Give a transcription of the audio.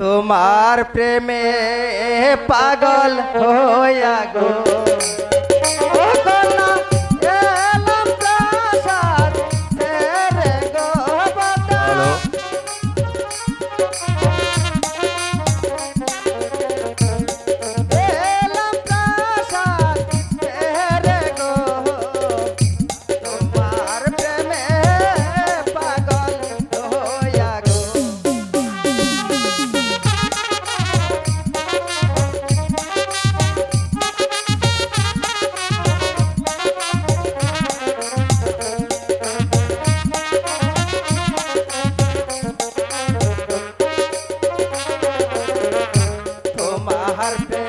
তোমার প্রেমে পাগল হইয়া গো। hardest.